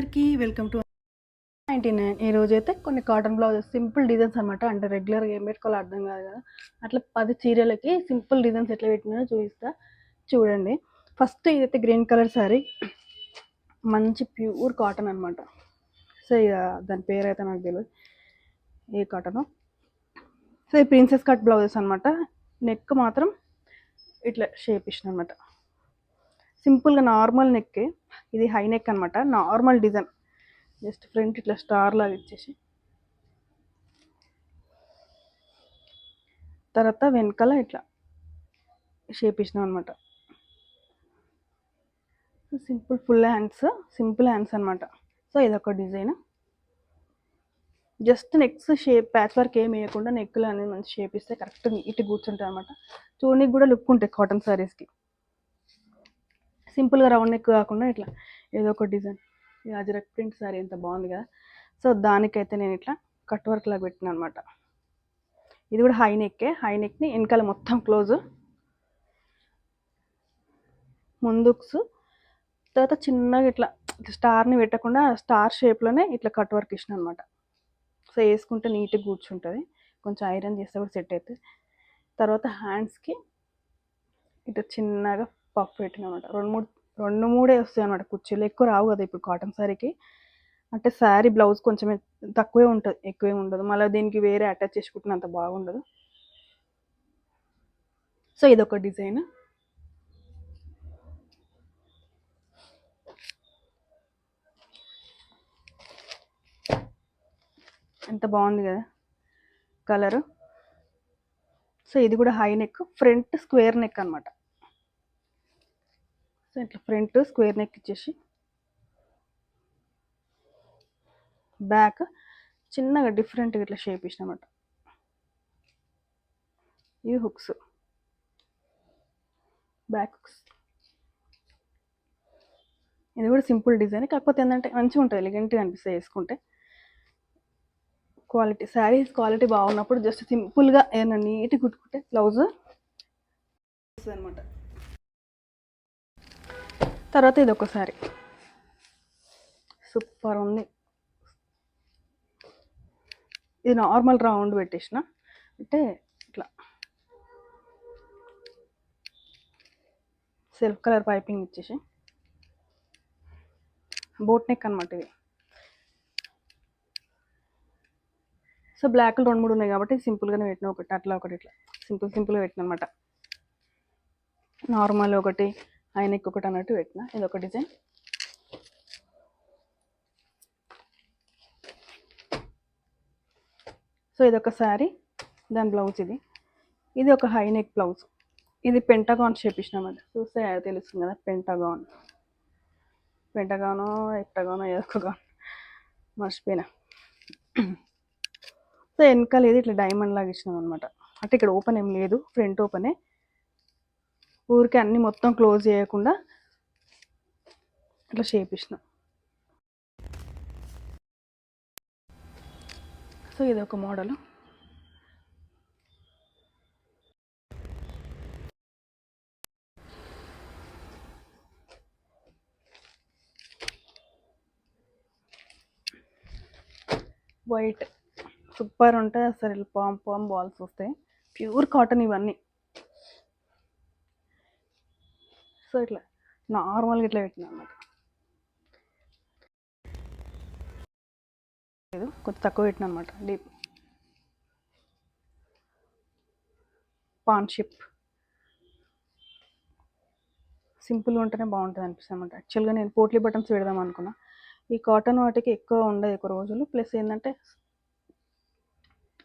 అందరికీ welcome to ninety nine. ఈ రోజు అయితే కొన్ని కాటన్ బ్లౌజెస్ సింపుల్ డిజైన్స్ అనమాట అంటే రెగ్యులర్గా ఏం పెట్టుకోవాలో అర్థం కాదు కదా. అట్లా పది చీరలకి సింపుల్ డిజైన్స్ ఎట్లా పెట్టినాయో చూపిస్తా చూడండి. ఫస్ట్ ఇదైతే గ్రీన్ కలర్ శారీ మంచి ప్యూర్ కాటన్ అనమాట సో ఇక దాని పేరు అయితే నాకు తెలియదు ఏ కాటను. సో ఈ ప్రిన్సెస్ కట్ బ్లౌజెస్ అనమాట నెక్ మాత్రం ఇట్లా షేప్ ఇచ్చిన అనమాట సింపుల్గా నార్మల్ నెక్కే. ఇది హై నెక్ అనమాట నార్మల్ డిజైన్. జస్ట్ ఫ్రంట్ ఇట్లా స్టార్ లాగా ఇచ్చేసి. తర్వాత వెనకాల ఇట్లా షేప్ ఇచ్చినాం అనమాట simple full hands simple hands అనమాట సో ఇదొక design. Just necks shape patch work ఏం వేయకుండా నెక్లు అనేది మంచి షేప్ ఇస్తే కరెక్ట్ నీట్గా కూర్చుంటాయి అనమాట చూడడానికి కూడా లుక్ ఉంటాయి కాటన్ శారీస్కి సింపుల్గా రౌండ్ నెక్ కాకుండా ఇట్లా ఏదో ఒక డిజైన్. ఈ అజరక్ ప్రింట్ సారీ ఎంత బాగుంది కదా. సో దానికైతే నేను ఇట్లా కట్ వర్క్ లాగా పెట్టిన అనమాట ఇది కూడా హై నెక్కే. హై నెక్ని వెనకాల మొత్తం క్లోజ్. ముందుక్స్. తర్వాత చిన్నగా ఇట్లా స్టార్ని పెట్టకుండా స్టార్ షేప్లోనే ఇట్లా కట్ వర్క్ ఇచ్చిన అనమాట సో వేసుకుంటే నీట్గా కూర్చుంటుంది. కొంచెం ఐరన్ చేస్తే కూడా సెట్ అవుతుంది తర్వాత హ్యాండ్స్కి ఇట్లా చిన్నగా పఫ్ పెట్టినా అనమాట రెండు మూడు రెండు మూడే వస్తాయి అనమాట కుర్చీలు ఎక్కువ రావు కదా ఇప్పుడు కాటన్ శారీకి అంటే శారీ బ్లౌజ్ కొంచెం తక్కువే ఉంటుంది ఎక్కువే ఉండదు. మళ్ళీ దీనికి వేరే అటాచ్ చేసుకుంటున్న అంత బాగుండదు. సో ఇదొక డిజైన్. ఎంత బాగుంది కదా కలరు. సో ఇది కూడా high neck front square neck అనమాట సో ఇట్లా ఫ్రంట్ స్క్వేర్ నెక్ ఇచ్చేసి బ్యాక్ చిన్నగా డిఫరెంట్గా ఇట్లా షేప్ ఇచ్చినమాట. ఇవి హుక్స్. Back hooks. ఇది కూడా సింపుల్ డిజైన్. కాకపోతే ఏంటంటే మంచిగా ఉంటుంది ఎలిగెంట్గా అనిపిస్తుంది వేసుకుంటే. క్వాలిటీ శారీస్ క్వాలిటీ బాగున్నప్పుడు జస్ట్ సింపుల్గా ఏమైనా నీట్గా కుట్టుకుంటే బ్లౌజ్ అనమాట తర్వాత ఇది ఒకసారి సూపర్ ఉంది. ఇది నార్మల్ రౌండ్ పెట్టేసిన. అంటే ఇట్లా. సెల్ఫ్ కలర్ పైపింగ్ ఇచ్చేసి. బోట్ నెక్ అనమాట ఇది. సో బ్లాక్లు రెండు మూడు ఉన్నాయి కాబట్టి సింపుల్గానే పెట్టిన ఒకటి అట్లా ఒకటి ఇట్లా. సింపుల్ సింపుల్గా పెట్టిన అనమాట నార్మల్ ఒకటి ఆయనకి ఒకటి అన్నట్టు పెట్టిన. ఇది ఒక డిజైన్. సో ఇది ఒక శారీ దాని బ్లౌజ్ ఇది. ఇది ఒక హై నెక్ బ్లౌజ్. ఇది పెంటగాన్ షేప్ ఇచ్చినామండి చూస్తే తెలుస్తుంది కదా పెంటగాన్. పెంటగానో ఎట్టగానో ఏదో మర్చిపోయినా. సో వెనకాల ఇది ఇట్లా డైమండ్ లాగా ఇచ్చినాం అనమాట అంటే ఇక్కడ ఓపెన్ ఏం లేదు ఫ్రంట్ ఓపెనే ఊరికే అన్ని మొత్తం క్లోజ్ చేయకుండా ఇట్లా షేప్ ఇచ్చిన సో ఇది ఒక మోడల్. వైట్ సూపర్ ఉంటాయి. అసలు పామ్ పామ్ బాల్స్ వస్తాయి. ప్యూర్ కాటన్ ఇవన్నీ. సో ఇట్లా నార్మల్గా ఇట్లా పెట్టినా అనమాట లేదు కొంచెం తక్కువ పెట్టిన అనమాట డీప్. పాన్ షిప్ సింపుల్గా ఉంటేనే బాగుంటుంది అనిపిస్తుంది అనమాట యాక్చువల్గా నేను పోట్లీ బటన్స్ పెడదాం అనుకున్నా. ఈ కాటన్ వాటికి ఎక్కువ ఉండదు ఎక్కువ రోజులు. ప్లస్ ఏంటంటే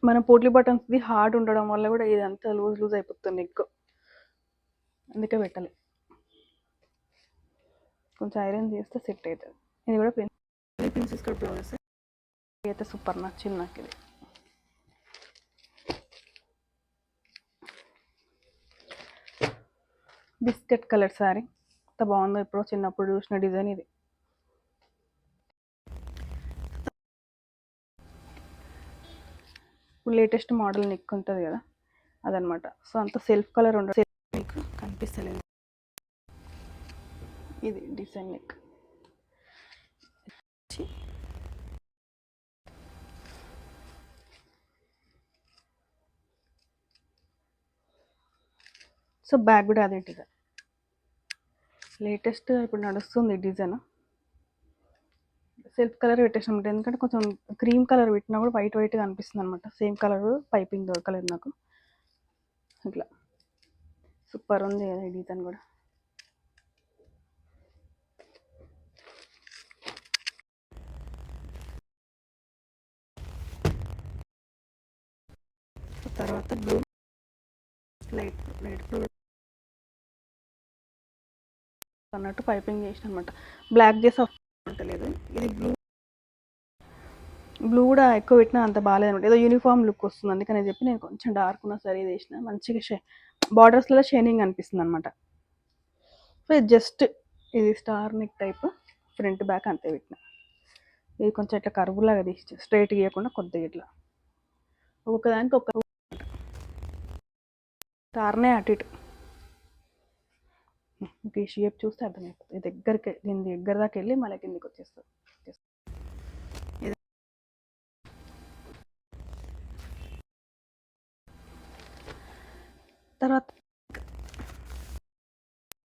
మన పోట్లీ బటన్స్ది హార్డ్ ఉండడం వల్ల కూడా ఇదంతా లూజ్ లూజ్ అయిపోతుంది ఎక్కువ. అందుకే పెట్టాలి. కొంచెం ఐరన్ చేస్తే సెట్ అవుతుంది. ఇది కూడా ప్రిన్ ప్రిన్సెస్ కట్ బ్లౌజెస్ అయితే సూపర్ నచ్చింది నాకు ఇది. బిస్కెట్ కలర్ శారీ ఎంత బాగుందో ఎప్పుడో చిన్నప్పుడు చూసిన డిజైన్ ఇది. లేటెస్ట్ మోడల్ నెక్ ఉంటుంది కదా అదనమాట. సో అంత సెల్ఫ్ కలర్ ఉండదు కనిపిస్తలేదు. ఇది డిజైన్ లెక్క. సో బ్యాగ్ కూడా అదే లేటెస్ట్ ఇప్పుడు నడుస్తుంది డిజైన్. సెల్ఫ్ కలర్ పెట్టేసాం ఎందుకంటే కొంచెం క్రీమ్ కలర్ పెట్టినా కూడా వైట్ వైట్గా అనిపిస్తుంది అనమాట సేమ్ కలర్ పైపింగ్ దొరకలేదు నాకు. ఇట్లా సూపర్ ఉంది కదా ఈ డిజైన్ కూడా. తర్వాత బ్లూ లైట్ లైట్ బ్లూ అన్నట్టు పైపింగ్ చేసిన అనమాట బ్లాక్ చేసి అంటలేదు ఇది బ్లూ బ్లూ కూడా ఎక్కువ పెట్టినా అంత బాగాలేదు అనమాట ఏదో యూనిఫామ్ లుక్ వస్తుంది. అందుకని చెప్పి నేను కొంచెం డార్క్ ఉన్న సరే చేసిన మంచిగా షే బార్డర్స్లో షైనింగ్ అనిపిస్తుంది అనమాట సో ఇది జస్ట్ ఇది star neck type front back అంతే పెట్టిన. ఇది కొంచెం ఇట్లా కరువులాగా తీసి స్ట్రైట్ గీయకుండా కొద్దిగా ఇట్లా. ఒకదానికి ఒక స్టార్నే అటు ఇటు. ఈ షేప్ చూస్తే అర్థమైపోతుంది. దగ్గరికి దీని దగ్గర దాకా వెళ్ళి మళ్ళీ కిందికి వచ్చేస్తుంది. తర్వాత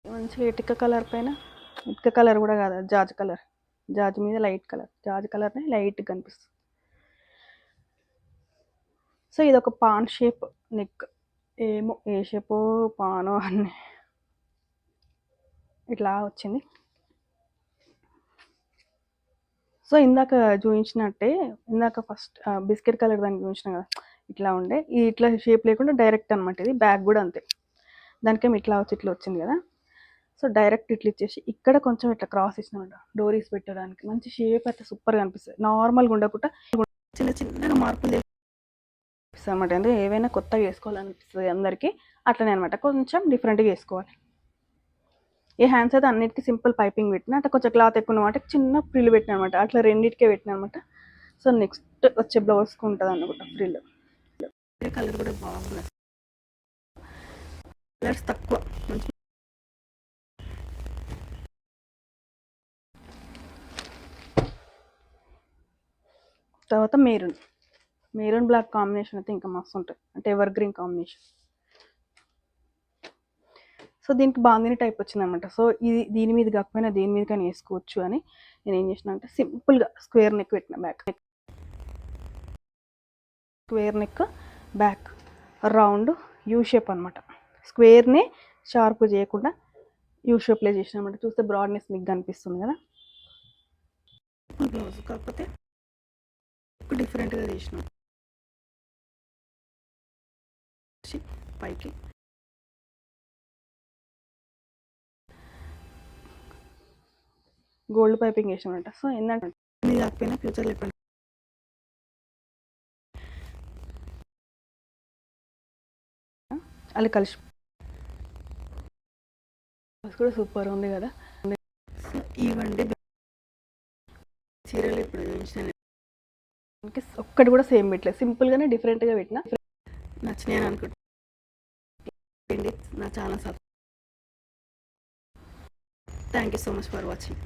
మంచిగా ఇటుక కలర్ పైన ఇటుక కలర్ కూడా కాదు జాజ్ కలర్. జాజ్ మీద లైట్ కలర్. జాజ్ కలర్నే లైట్ కనిపిస్తుంది. సో ఇది ఒక పాన్ షేప్ నెక్. ఏమో ఏ షేపు పానో అన్నీ. ఇట్లా వచ్చింది. సో ఇందాక చూపించినట్టే ఇందాక ఫస్ట్ బిస్కెట్ కలర్ దానికి చూపించిన కదా ఇట్లా ఉండే. ఇది ఇట్లా షేప్ లేకుండా డైరెక్ట్ అనమాట ఇది బ్యాగ్ కూడా అంతే. దానికేం ఇట్లా వచ్చి ఇట్లా వచ్చింది కదా. సో డైరెక్ట్ ఇట్లా ఇచ్చేసి ఇక్కడ కొంచెం ఇట్లా క్రాస్ ఇచ్చినమాట డోరీస్ పెట్టడానికి. మంచి షేప్ అయితే సూపర్గా అనిపిస్తుంది. నార్మల్గా ఉండకుండా చిన్న చిన్నగా మార్పులు అనిపిస్తుంది అనమాట అంటే ఏవైనా కొత్తగా చేసుకోవాలనిపిస్తుంది అందరికీ అట్లనే అనమాట కొంచెం డిఫరెంట్గా వేసుకోవాలి. ఈ హ్యాండ్స్ అయితే అన్నిటికీ సింపుల్ పైపింగ్ పెట్టిన అంటే కొంచెం క్లాత్ ఎక్కువ అనమాట చిన్న ఫ్రిల్ పెట్టిన అనమాట అట్లా రెండింటికే పెట్టిన అనమాట సో నెక్స్ట్ వచ్చే బ్లౌజ్కి ఉంటుంది అనమాట ఫ్రిల్ కలర్ కూడా బాగుంది. కలర్స్ తక్కువ. తర్వాత మెరూన్ మెరూన్ బ్లాక్ కాంబినేషన్ అయితే ఇంకా మస్తు ఉంటుంది అంటే ఎవర్ గ్రీన్ కాంబినేషన్. సో దీనికి బాందిని టైప్ వచ్చిందనమాట సో ఇది దీని మీద కాకపోయినా దీని మీద కానీ వేసుకోవచ్చు అని నేను ఏం చేసిన అంటే సింపుల్గా స్క్వేర్ నెక్ పెట్టిన back. Neck square neck back round U shape అనమాట స్క్వేర్ని షార్ప్ చేయకుండా యూ షేప్లో చేసిన అనమాట చూస్తే బ్రాడ్నెస్ మీకు కనిపిస్తుంది కదా. బ్లౌజ్ కాకపోతే డిఫరెంట్గా చేసినాం. పైకి. గోల్డ్ పైపింగ్ వేసామంట సో ఏంటంటే కాకపోయినా ఫ్యూచర్లో ఎప్పుడు అలా కలిసి కూడా సూపర్ ఉంది కదా. ఇవ్వండి చీరలు ఇప్పుడు ఒక్కటి కూడా సేమ్ పెట్టలేదు. సింపుల్గానే డిఫరెంట్గా పెట్టిన. నచ్చినాయి అని అనుకుంటున్నాను నా channel sub thank you so much for watching